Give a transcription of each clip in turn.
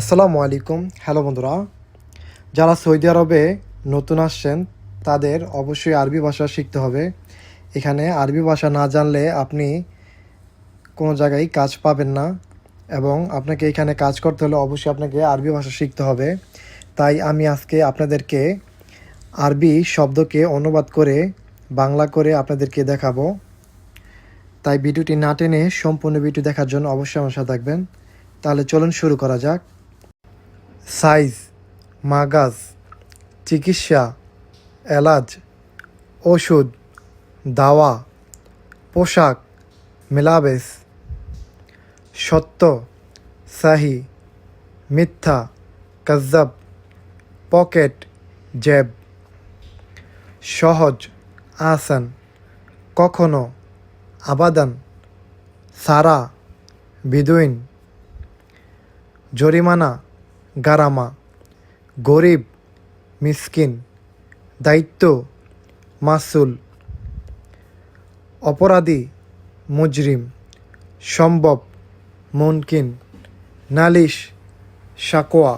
আসসালামু আলাইকুম। হ্যালো বন্ধুরা, যারা সৌদি আরবে নতুন আসছেন, তাদের অবশ্যই আরবি ভাষা শিখতে হবে। এখানে আরবি ভাষা না জানলে আপনি কোনো জায়গায় কাজ পাবেন না এবং আপনাকে এখানে কাজ করতে হলে অবশ্যই আপনাকে আরবি ভাষা শিখতে হবে। তাই আমি আজকে আপনাদেরকে আরবি শব্দকে অনুবাদ করে, বাংলা করে আপনাদেরকে দেখাবো। তাই ভিডিওটি না টেনে সম্পূর্ণ ভিডিও দেখার জন্য অবশ্যই আমার সাথে থাকবেন। তাহলে চলুন শুরু করা যাক। সাইজ, মাগাজ, চিকিৎসা, এলাজ, ওষুধ, দাওয়া, পোশাক মেলাবেস সত্য, সাহি, মিথ্যা, কজ্জাব, পকেট, জেব। সহজ আসান কখনো, আবাদান, সারা, বিদুইন। জরিমানা গারামা, গরিব, মিসকিন, দায়িত্ব, মাসুল, অপরাধী, মুজরিম, সম্ভব মুনকিন নালিশ সাকোয়া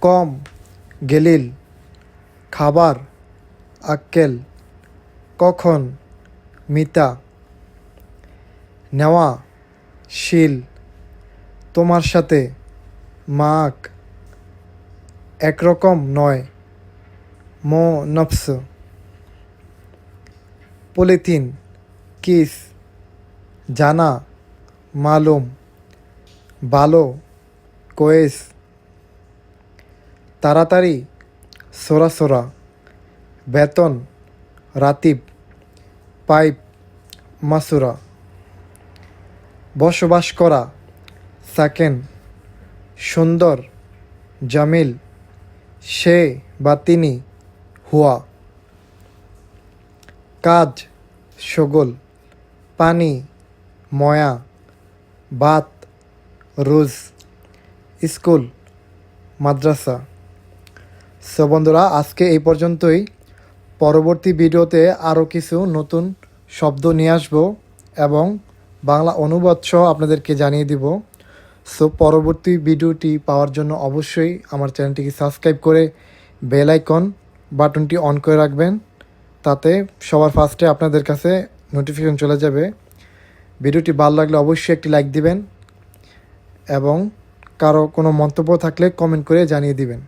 কম, গেলিল, খাবার, আক্কেল, কখন, মিতা, নেওয়া, শিল, তোমার সাথে মাক একরকম নয়। মো নফস। পলিথিন, কিস, জানা, মালুম ভালো কোয়েস। তাড়াতাড়ি সোরা। বেতন, রাতিব, পাইপ, মাসুরা। বসবাস করা, সাকেন। সুন্দর, জামিল, সে বা তিনি হুয়া। কাজ, সগোল, পানি, ময়া, বাত, রোজ, স্কুল, মাদ্রাসা। সো বন্ধুরা, আজকে এই পর্যন্তই। পরবর্তী ভিডিওতে আরও কিছু নতুন শব্দ নিয়ে আসব এবং বাংলা অনুবাদ সহ আপনাদেরকে জানিয়ে দিব। সো পরবর্তী ভিডিওটি পাওয়ার জন্য অবশ্যই আমার চ্যানেলটিকে সাবস্ক্রাইব করে বেল আইকন বাটনটি অন করে রাখবেন। তাতে সবার ফার্স্টে আপনাদের কাছে নোটিফিকেশন চলে যাবে। ভিডিওটি ভালো লাগলে অবশ্যই একটি লাইক দিবেন এবং কারও কোনো মন্তব্য থাকলে কমেন্ট করে জানিয়ে দিবেন।